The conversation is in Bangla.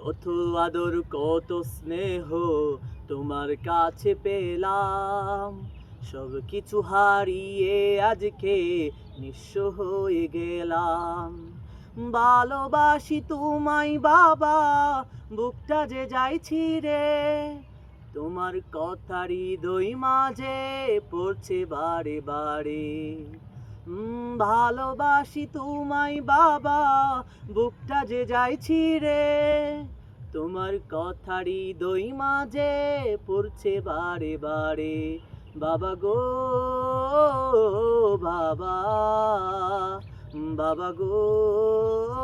কত আদর কত স্নেহ তোমার কাছে পেলাম। সব কিছু হারিয়ে আজকে নিঃস্ব হয়ে গেলাম। ভালোবাসি তোমায় বাবা, বুকটা যে যাইছি রে। তোমার কথা হৃদয় মাঝে পড়ছে বারে বারে। ভালোবাসি তোমায় বাবা, বুকটা যে যাইছি রে। তোমার কথারি দই মাঝে পড়ছে বারে বারে। বাবা গো বাবা বাবা গো।